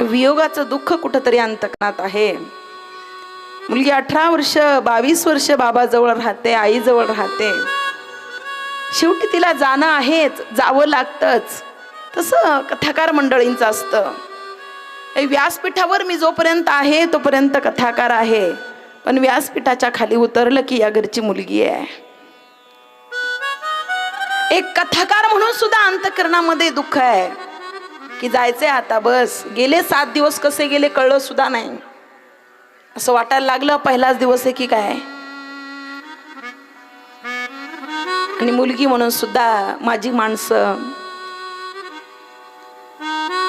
वियोगाचं दुःख कुठंतरी अंतकणात आहे. मुलगी अठरा वर्ष बावीस वर्ष बाबाजवळ राहते आईजवळ राहते. शेवटी तिला जाणं आहेच जावं लागतंच. तसं कथाकार मंडळींचं असतं. हे व्यासपीठावर मी जोपर्यंत आहे तोपर्यंत कथाकार आहे. पण व्यासपीठाच्या खाली उतरलं की या घरची मुलगी आहे. एक कथाकार म्हणून सुद्धा अंतकरणामध्ये दुःख आहे. की जायचंय आता बस. गेले सात दिवस कसे गेले कळलं सुद्धा नाही. असं वाटायला लागलं पहिलाच दिवस आहे की काय? आणि मुलगी म्हणून सुद्धा माझी माणसं.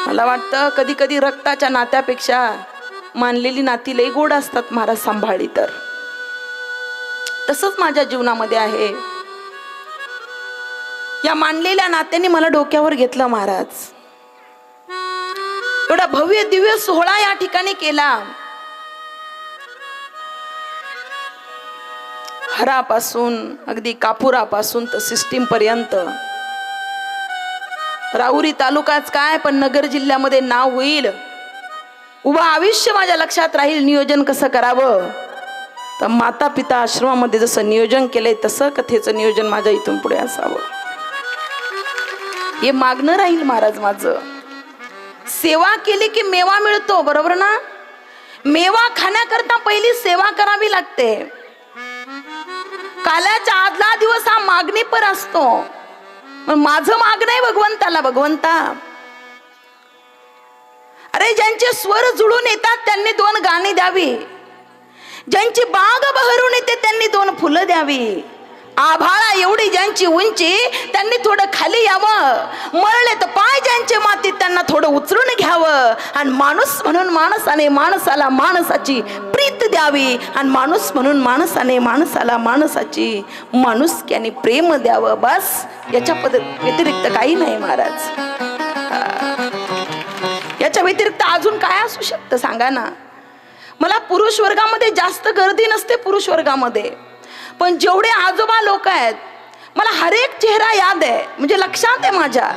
मला वाटतं कधी कधी रक्ताच्या नात्यापेक्षा मानलेली नाती लई गोड असतात महाराज सांभाळी तर. तसंच माझ्या जीवनामध्ये आहे. या मानलेल्या नात्याने मला डोक्यावर घेतलं महाराज. एवढा भव्य दिव्य सोहळा या ठिकाणी केला. हरापासून अगदी कापुरापासून तर सिस्टीम पर्यंत. राहुरी तालुकाच काय पण नगर जिल्ह्यामध्ये नाव होईल. उभा आयुष्य माझ्या लक्षात राहील नियोजन कसं करावं. तर माता पिता आश्रमामध्ये जसं नियोजन केलंय तसं कथेचं नियोजन माझ्या इथून पुढे असावं. हे मागणं राहील महाराज माझं. सेवा केली की मेवा मिळतो बरोबर ना? मेवा खाण्याकरता पहिली सेवा करावी लागते. काल्याच्या आदला दिवस हा मागणी पर असतो माझं मागणं आहे भगवंताला भगवंता. अरे ज्यांचे स्वर जुळून येतात त्यांनी दोन गाणी द्यावी. ज्यांची बाग बहरून येते त्यांनी दोन फुलं द्यावी. आभाळा एवढी ज्यांची उंची त्यांनी थोडं खाली यावं. मरले तर पाय ज्यांचे मातीत त्यांना थोडं उचलून घ्यावं. आणि माणूस म्हणून माणसाने माणसाला माणसाची प्रीत द्यावी. आणि माणूस म्हणून माणसाने माणसाला माणसाची माणुसक्याने प्रेम द्यावं. बस याच्या पद व्यतिरिक्त काही नाही महाराज. याच्या व्यतिरिक्त अजून काय असू शकतं? सांगा ना. मला पुरुष वर्गामध्ये जास्त गर्दी नसते पुरुष वर्गामध्ये. पण जेवढे आजोबा लोक आहेत मला हरेक चेहरा याद आहे. म्हणजे लक्षात आहे माझ्या.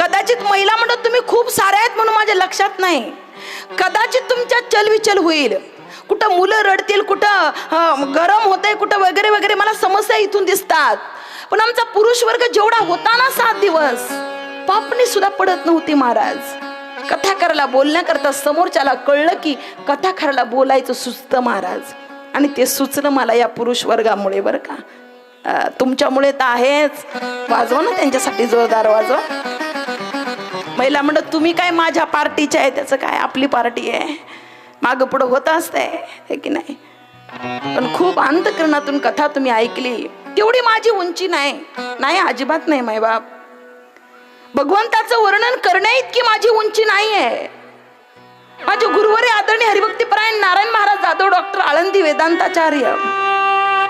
कदाचित महिला म्हणत तुम्ही खूप साऱ्या आहेत म्हणून माझ्या लक्षात नाही. कदाचित तुमच्या चलविचल होईल. कुठं मुलं रडतील कुठं अं, गरम होतंय कुठं वगैरे वगैरे मला समस्या इथून दिसतात. पण आमचा पुरुष वर्ग जेवढा होता ना सात दिवस पापणी सुद्धा पडत नव्हती महाराज. कथा करायला बोलण्याकरता समोरच्याला कळलं की कथा करायला बोलायचं सुचतं महाराज. आणि ते सुचलं मला या पुरुष वर्गामुळे बरं का. तुमच्यामुळे तर आहेच. वाजवा ना त्यांच्यासाठी जोरदार वाजवा. महिला म्हणत तुम्ही काय माझ्या पार्टीच्या आहे? त्याचं काय आपली पार्टी आहे? मागं पुढं होत असतंय हे की नाही? पण खूप अंतकरणातून कथा तुम्ही ऐकली. तेवढी माझी उंची नाही. नाही अजिबात नाही माय बाप भगवंताचं वर्णन करण्या इतकी माझी उंची नाही आहे माझे गुरुवारी आदरणीय हरिभक्तीपरायण नारायण महाराज जाधव डॉक्टर आळंदी वेदांताचार्य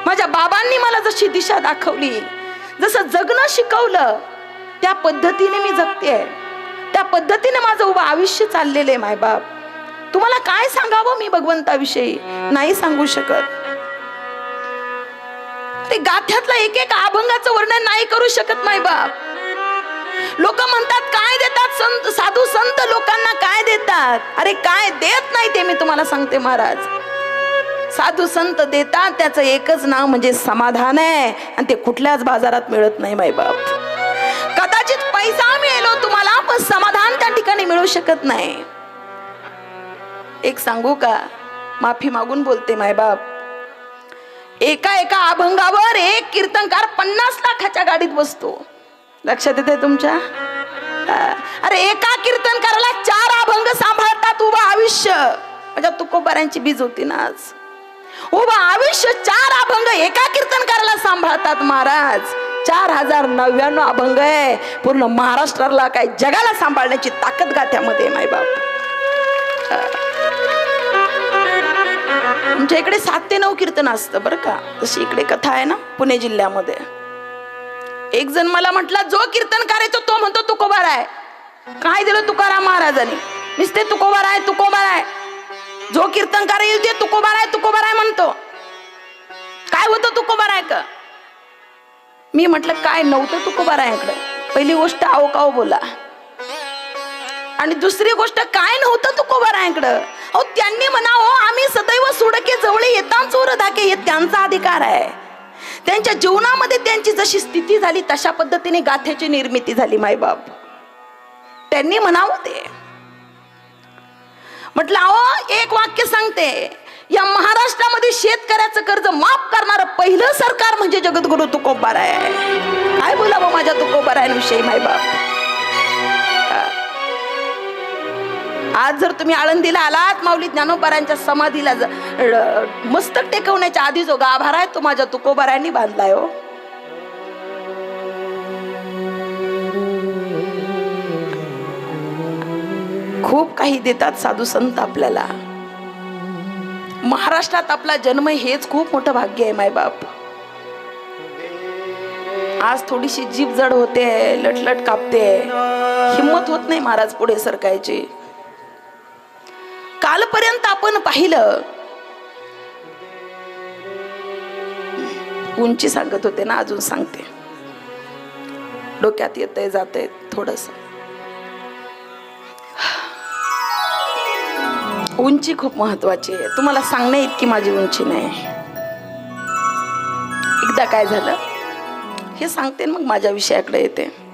माझ्या बाबांनी मला जशी दिशा दाखवली जसं जगणं शिकवलं त्या पद्धतीने मी जगते. त्या पद्धतीने माझं उभं आयुष्य चाललेलं आहे मायबाप. तुम्हाला काय सांगावं मी भगवंताविषयी? नाही सांगू शकत. ते गाथ्यातला एक एक अभंगाचं वर्णन नाही करू शकत मायबाप. लोक म्हणतात काय देतात संत साधू संत लोकांना काय देतात? अरे काय देत नाही ते मी तुम्हाला सांगते महाराज. साधू संत देतात त्याचं एकच नाव म्हणजे समाधान आहे. आणि ते कुठल्याच बाजारात मिळत नाही माय बाप. कदाचित पैसा मिळेलो हो तुम्हाला पण समाधान त्या ठिकाणी मिळू शकत नाही. एक सांगू का? माफी मागून बोलते माय बाप. एका एका अभंगावर एक कीर्तनकार पन्नास लाखाच्या गाडीत बसतो. लक्षात येते तुमच्या? अरे एका कीर्तनकाराला चार अभंग सांभाळतात उभं आयुष्य. म्हणजे तुकोबाऱ्यांची बीज होती ना आज. उभं आयुष्य चार अभंग एका कीर्तनकाराला सांभाळतात महाराज. चार हजार नव्याण्णव अभंग आहे. पूर्ण महाराष्ट्राला काय जगाला सांभाळण्याची ताकद गाथ्यामध्ये आहे, मायबाप. आमच्या इकडे सात ते नऊ कीर्तन असतं बरं का? तशी इकडे कथा आहे ना पुणे जिल्ह्यामध्ये. एक जण मला म्हटला जो कीर्तन करायचो तो म्हणतो तुकोबार आहे. काय दिलं तुकाराम महाराजांनी? नुसते तुकोबार आहे तुकोबार आहे. जो कीर्तनकार येईल ते तुकोबार आहे तुकोबार आहे म्हणतो. काय होतं तुकोबार आहे का? मी म्हटलं काय नव्हतं तुकोबार आहे इकडं. पहिली गोष्ट आहो काहो बोला. आणि दुसरी गोष्ट काय नव्हतं तुकोबारायांकडं अहो त्यांनी म्हणावं आम्ही सदैव सुडके जवळ येताच चोर धाके हे त्यांचा अधिकार आहे. त्यांच्या जीवनामध्ये त्यांची जशी स्थिती झाली तशा पद्धतीने गाथेची निर्मिती झाली मायबाप. त्यांनी म्हणावं ते. म्हटलं अहो एक वाक्य सांगते. या महाराष्ट्रामध्ये शेतकऱ्याचं कर्ज माफ करणार पहिलं सरकार म्हणजे जगद्गुरु तुकोबार आहे काय बोलावं माझ्या तुकोबारायांविषयी मायबाप? आज जर तुम्ही आळंदीला आलात माऊली ज्ञानोबारांच्या समाधीला मस्तक टेकवण्याच्या आधी जो गाभारा आहे तो माझ्या तुकोबारांनी बांधलाय हो. खूप काही देतात साधू संत आपल्याला. महाराष्ट्रात आपला जन्म हेच खूप मोठं भाग्य आहे मायबाप आज थोडीशी जीभ जड होते लटलट कापते. हिंमत होत नाही महाराज पुढे सरकायची. कालपर्यंत आपण पाहिलं. उंची सांगत होते ना अजून सांगते. डोक्यात येत जात थोडस. उंची खूप महत्वाची आहे. तुम्हाला सांगण्या इतकी माझी उंची नाही. एकदा काय झालं? हे सांगते मग माझ्या विषयाकडे येते.